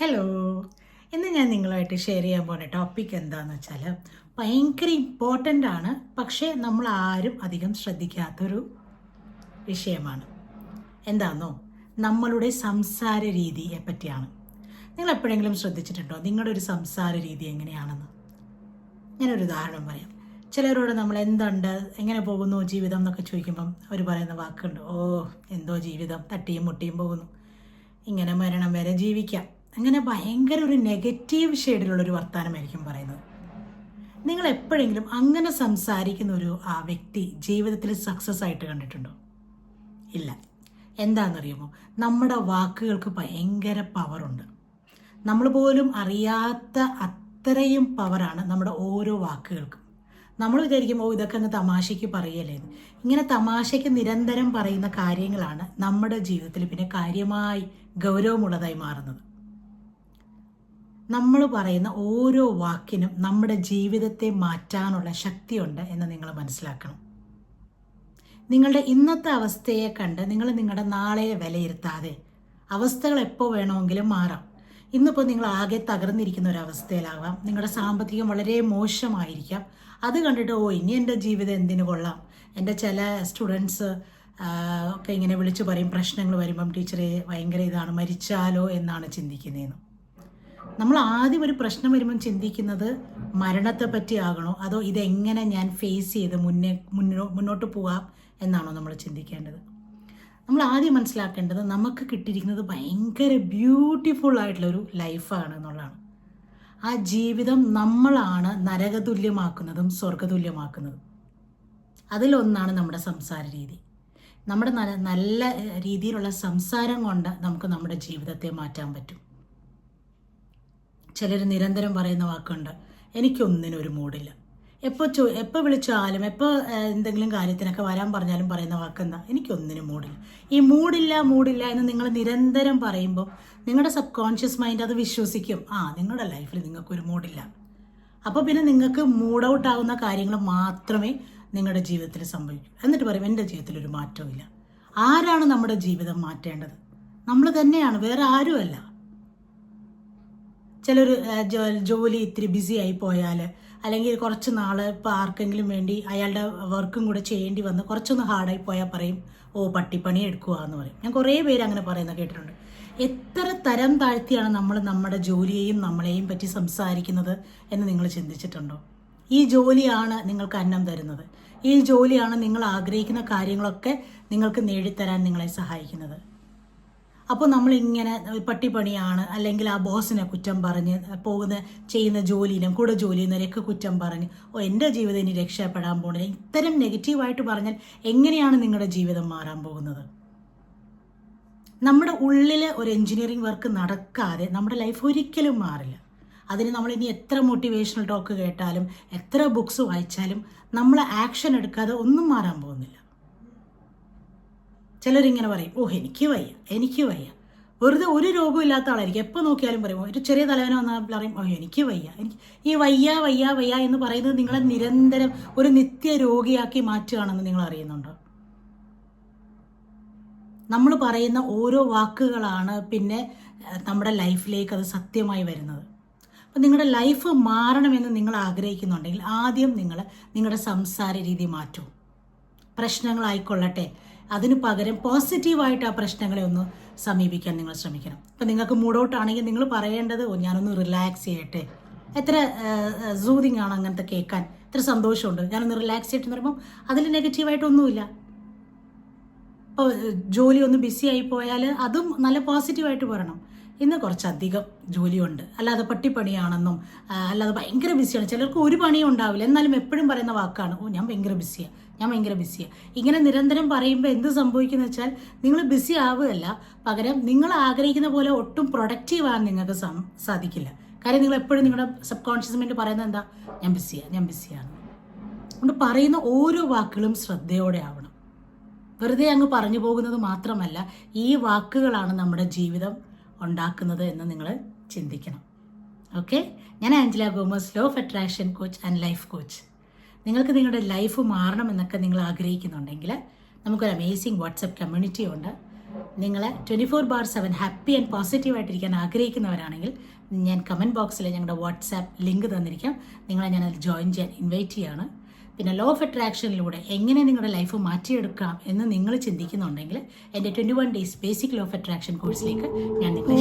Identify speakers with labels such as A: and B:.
A: Hello ഇന്ന് ഞാൻ നിങ്ങളുമായിട്ട് ഷെയർ ചെയ്യാൻ പോണ ടോപ്പിക് എന്താണെന്ന് വെച്ചാൽ ഭയങ്കര ഇമ്പോർട്ടന്റ് ആണ്. പക്ഷേ നമ്മൾ ആരും അധികം ശ്രദ്ധിക്കാത്തൊരു വിഷയമാണ്. എന്താണെന്നോ നമ്മളുടെ സംസാര രീതിയെ പറ്റിയാണ്. നിങ്ങൾ എപ്പോഴെങ്കിലും ശ്രദ്ധിച്ചിട്ടുണ്ടോ? നിങ്ങളുടെ ഒരു സംസാര രീതി എങ്ങനെയാണെന്ന്? ഞാനൊരു ഉദാഹരണം പറയാം. ചിലരോട് നമ്മൾ എന്തുണ്ട്? എങ്ങനെ പോകുന്നു ജീവിതം എന്നൊക്കെ ചോദിക്കുമ്പം അവർ പറയുന്ന വാക്കുണ്ട് ഓ എന്തോ ജീവിതം? തട്ടിയും മുട്ടിയും പോകുന്നു. ഇങ്ങനെ മരണം വരെ ജീവിക്കാം. അങ്ങനെ ഭയങ്കര ഒരു നെഗറ്റീവ് ഷെയ്ഡിലുള്ളൊരു വർത്തമാനമായിരിക്കും പറയുന്നത്. നിങ്ങൾ എപ്പോഴെങ്കിലും അങ്ങനെ സംസാരിക്കുന്ന ഒരു ആ വ്യക്തി ജീവിതത്തിൽ സക്സസ് ആയിട്ട് കണ്ടിട്ടുണ്ടോ? ഇല്ല. എന്താണെന്നറിയുമോ? നമ്മുടെ വാക്കുകൾക്ക് ഭയങ്കര പവറുണ്ട് നമ്മൾ പോലും അറിയാത്ത അത്രയും പവറാണ് നമ്മുടെ ഓരോ വാക്കുകൾക്കും. നമ്മൾ വിചാരിക്കും ഓ ഇതൊക്കെ അങ്ങ് തമാശയ്ക്ക് പറയല്ലേ? ഇങ്ങനെ തമാശയ്ക്ക് നിരന്തരം പറയുന്ന കാര്യങ്ങളാണ് നമ്മുടെ ജീവിതത്തിൽ പിന്നെ കാര്യമായി ഗൗരവമുള്ളതായി മാറുന്നത്. നമ്മൾ പറയുന്ന ഓരോ വാക്കിനും നമ്മുടെ ജീവിതത്തെ മാറ്റാനുള്ള ശക്തിയുണ്ട് എന്ന് നിങ്ങൾ മനസ്സിലാക്കണം. നിങ്ങളുടെ ഇന്നത്തെ അവസ്ഥയെ കണ്ട് നിങ്ങൾ നിങ്ങളുടെ നാളെയെ വിലയിരുത്താതെ അവസ്ഥകൾ എപ്പോൾ വേണമെങ്കിലും മാറാം. ഇന്നിപ്പോൾ നിങ്ങൾ ആകെ തകർന്നിരിക്കുന്ന ഒരു നിങ്ങളുടെ സാമ്പത്തികം വളരെ മോശമായിരിക്കാം. അത് കണ്ടിട്ട് ഓ ഇനി എന്റെ ജീവിതം എന്തിനു കൊള്ളാം? എന്റെ ചില സ്റ്റുഡൻസ് ഒക്കെ ഇങ്ങനെ വിളിച്ചു പറയും പ്രശ്നങ്ങൾ വരുമ്പം ടീച്ചറെ ഭയങ്കര ഇതാണ് മരിച്ചാലോ? എന്നാണ് ചിന്തിക്കുന്നതെന്ന് നമ്മൾ ആദ്യം ഒരു പ്രശ്നം വരുമ്പം ചിന്തിക്കുന്നത് മരണത്തെ പറ്റിയാകണോ അതോ ഇതെങ്ങനെ ഞാൻ ഫേസ് ചെയ്ത് മുന്നേ മുന്നോ മുന്നോട്ട് പോകാം എന്നാണോ നമ്മൾ ചിന്തിക്കേണ്ടത്? നമ്മൾ ആദ്യം മനസ്സിലാക്കേണ്ടത് നമുക്ക് കിട്ടിയിരിക്കുന്നത് ഭയങ്കര ബ്യൂട്ടിഫുൾ ആയിട്ടുള്ളൊരു ലൈഫാണ് എന്നുള്ളതാണ്. ആ ജീവിതം നമ്മളാണ് നരകതുല്യമാക്കുന്നതും സ്വർഗതുല്യമാക്കുന്നതും അതിലൊന്നാണ് നമ്മുടെ സംസാര രീതി. നമ്മുടെ നല്ല രീതിയിലുള്ള സംസാരം കൊണ്ട് നമുക്ക് നമ്മുടെ ജീവിതത്തെ മാറ്റാൻ പറ്റും. ചിലർ നിരന്തരം പറയുന്ന വാക്കുണ്ട്. എനിക്കൊന്നിനും ഒരു മൂടില്ല. എപ്പോൾ ചോ എപ്പോൾ വിളിച്ചാലും എപ്പോൾ എന്തെങ്കിലും കാര്യത്തിനൊക്കെ വരാൻ പറഞ്ഞാലും പറയുന്ന വാക്കെന്താ? എനിക്കൊന്നിനും മൂടില്ല. ഈ മൂടില്ല മൂടില്ല എന്ന് നിങ്ങൾ നിരന്തരം പറയുമ്പോൾ നിങ്ങളുടെ സബ് കോൺഷ്യസ് മൈൻഡ് അത് വിശ്വസിക്കും. ആ നിങ്ങളുടെ ലൈഫിൽ നിങ്ങൾക്കൊരു മൂടില്ല. അപ്പോൾ പിന്നെ നിങ്ങൾക്ക് മൂഡ് ഔട്ട് ആവുന്ന കാര്യങ്ങൾ മാത്രമേ നിങ്ങളുടെ ജീവിതത്തിൽ സംഭവിക്കൂ. എന്നിട്ട് പറയും എന്റെ ജീവിതത്തിൽ ഒരു മാറ്റവും ആരാണ് നമ്മുടെ ജീവിതം മാറ്റേണ്ടത്? നമ്മൾ തന്നെയാണ് വേറെ ആരുമല്ല. ചിലർ ജോലി ഇത്തിരി ബിസി ആയി പോയാൽ അല്ലെങ്കിൽ കുറച്ച് നാൾ ഇപ്പോൾ ആർക്കെങ്കിലും വേണ്ടി അയാളുടെ വർക്കും കൂടെ ചെയ്യേണ്ടി വന്ന് കുറച്ചൊന്ന് ഹാർഡായി പോയാൽ പറയും ഓ പട്ടിപ്പണി എടുക്കുക എന്ന് പറയും. ഞാൻ കുറേ പേര് അങ്ങനെ പറയുന്ന കേട്ടിട്ടുണ്ട്. എത്ര തരം താഴ്ത്തിയാണ് നമ്മൾ നമ്മുടെ ജോലിയെയും നമ്മളെയും പറ്റി സംസാരിക്കുന്നത് എന്ന് നിങ്ങൾ ചിന്തിച്ചിട്ടുണ്ടോ? ഈ ജോലിയാണ് നിങ്ങൾക്ക് അന്നം തരുന്നത്. ഈ ജോലിയാണ് നിങ്ങൾ ആഗ്രഹിക്കുന്ന കാര്യങ്ങളൊക്കെ നിങ്ങൾക്ക് നേടിത്തരാൻ നിങ്ങളെ സഹായിക്കുന്നത്. അപ്പോൾ നമ്മൾ ഇങ്ങനെ പട്ടിപ്പണിയാണ് അല്ലെങ്കിൽ ആ ബോസിനെ കുറ്റം പറഞ്ഞ് പോകുന്ന ചെയ്യുന്ന ജോലിയിലും കൂടെ ജോലി ചെയ്യുന്നവരെയൊക്കെ കുറ്റം പറഞ്ഞ് ഓ എന്റെ ജീവിതം ഇനി രക്ഷപ്പെടാൻ പോകുന്നില്ല ഇത്തരം നെഗറ്റീവായിട്ട് പറഞ്ഞാൽ എങ്ങനെയാണ് നിങ്ങളുടെ ജീവിതം മാറാൻ പോകുന്നത്? നമ്മുടെ ഉള്ളിൽ ഒരു എൻജിനീയറിംഗ് വർക്ക് നടക്കാതെ നമ്മുടെ ലൈഫ് ഒരിക്കലും മാറില്ല. അതിന് നമ്മൾ ഇനി എത്ര മോട്ടിവേഷണൽ ടോക്ക് കേട്ടാലും എത്ര ബുക്സ് വായിച്ചാലും നമ്മൾ ആക്ഷൻ എടുക്കാതെ ഒന്നും മാറാൻ പോകുന്നില്ല. ചിലരിങ്ങനെ പറയും ഓ എനിക്ക് വയ്യ എനിക്ക് വയ്യ. വെറുതെ ഒരു രോഗവും ഇല്ലാത്ത ആളായിരിക്കും. എപ്പോൾ നോക്കിയാലും പറയും ഒരു ചെറിയ തലവേന വന്നാൽ പറയും ഓ എനിക്ക് വയ്യ എനിക്ക് ഈ വയ്യ വയ്യ വയ്യ എന്ന് പറയുന്നത് നിങ്ങളെ നിരന്തരം ഒരു നിത്യ രോഗിയാക്കി മാറ്റുകയാണെന്ന് നിങ്ങൾ അറിയുന്നുണ്ടോ? നമ്മൾ പറയുന്ന ഓരോ വാക്കുകളാണ് പിന്നെ നമ്മുടെ ലൈഫിലേക്ക് അത് സത്യമായി വരുന്നത്. അപ്പം നിങ്ങളുടെ ലൈഫ് മാറണമെന്ന് നിങ്ങൾ ആഗ്രഹിക്കുന്നുണ്ടെങ്കിൽ ആദ്യം നിങ്ങൾ നിങ്ങളുടെ സംസാര രീതി മാറ്റൂ. പ്രശ്നങ്ങളായിക്കൊള്ളട്ടെ അതിന് പകരം പോസിറ്റീവായിട്ട് ആ പ്രശ്നങ്ങളെ ഒന്ന് സമീപിക്കാൻ നിങ്ങൾ ശ്രമിക്കണം. ഇപ്പം നിങ്ങൾക്ക് മൂഡ് ഔട്ട് ആണെങ്കിൽ നിങ്ങൾ പറയേണ്ടത് "ഓ, ഞാനൊന്ന് റിലാക്സ് ചെയ്യട്ടെ. എത്ര സൂതിങ് ആണ് അങ്ങനത്തെ കേൾക്കാൻ. എത്ര സന്തോഷമുണ്ട്. ഞാനൊന്ന് റിലാക്സ് ചെയ്യട്ടെ എന്ന് പറയുമ്പോൾ അതിൽ നെഗറ്റീവായിട്ടൊന്നുമില്ല ഇപ്പോൾ ജോലി ഒന്ന് ബിസി ആയി പോയാൽ അതും നല്ല പോസിറ്റീവായിട്ട് പറയണം ഇന്ന് കുറച്ചധികം ജോലിയുണ്ട്. അല്ലാതെ പട്ടിപ്പണിയാണെന്നും അല്ലാതെ ഭയങ്കര ബിസിയാണ് ചിലർക്ക് ഒരു പണിയും ഉണ്ടാവില്ല. എന്നാലും എപ്പോഴും പറയുന്ന വാക്കാണ് ഓ ഞാൻ ഭയങ്കര ബിസിയാണ് ഞാൻ ഭയങ്കര ബിസിയാണ് ഇങ്ങനെ നിരന്തരം പറയുമ്പോൾ എന്ത് സംഭവിക്കുന്ന വെച്ചാൽ നിങ്ങൾ ബിസി ആവുകയല്ല. പകരം നിങ്ങൾ ആഗ്രഹിക്കുന്ന പോലെ ഒട്ടും പ്രൊഡക്റ്റീവ് ആകാൻ നിങ്ങൾക്ക് സാധിക്കില്ല. കാര്യം നിങ്ങൾ എപ്പോഴും നിങ്ങളുടെ സബ് കോൺഷ്യസ് മൈൻഡ് പറയുന്നത് എന്താ? ഞാൻ ബിസിയാണ് ഞാൻ ബിസിയാണ് അതുകൊണ്ട് പറയുന്ന ഓരോ വാക്കുകളും ശ്രദ്ധയോടെ ആവണം. വെറുതെ അങ്ങ് പറഞ്ഞു പോകുന്നത് മാത്രമല്ല ഈ വാക്കുകളാണ് നമ്മുടെ ജീവിതം ഉണ്ടാക്കുന്നത് എന്ന് നിങ്ങൾ ചിന്തിക്കണം. ഓക്കെ ഞാൻ Angela Gomez law of attraction coach and life coach നിങ്ങൾക്ക് നിങ്ങളുടെ ലൈഫ് മാറണമെന്നൊക്കെ നിങ്ങൾ ആഗ്രഹിക്കുന്നുണ്ടെങ്കിൽ നമുക്കൊരു അമേസിങ് വാട്സപ്പ് കമ്മ്യൂണിറ്റി ഉണ്ട്. നിങ്ങൾ twenty four bar seven happy and പോസിറ്റീവായിട്ടിരിക്കാൻ ആഗ്രഹിക്കുന്നവരാണെങ്കിൽ ഞാൻ കമന്റ് ബോക്സിൽ ഞങ്ങളുടെ വാട്സാപ്പ് ലിങ്ക് തന്നിരിക്കാം. നിങ്ങളെ ഞാൻ അതിൽ ജോയിൻ ചെയ്യാൻ ഇൻവൈറ്റ് ചെയ്യാണ്. പിന്നെ ലോ ഓഫ് അട്രാക്ഷനിലൂടെ എങ്ങനെ നിങ്ങളുടെ ലൈഫ് മാറ്റിയെടുക്കാം എന്ന് നിങ്ങൾ ചിന്തിക്കുന്നുണ്ടെങ്കിൽ എന്റെ twenty one days basic law of attraction കോഴ്സിലേക്ക് ഞാൻ നിങ്ങളെ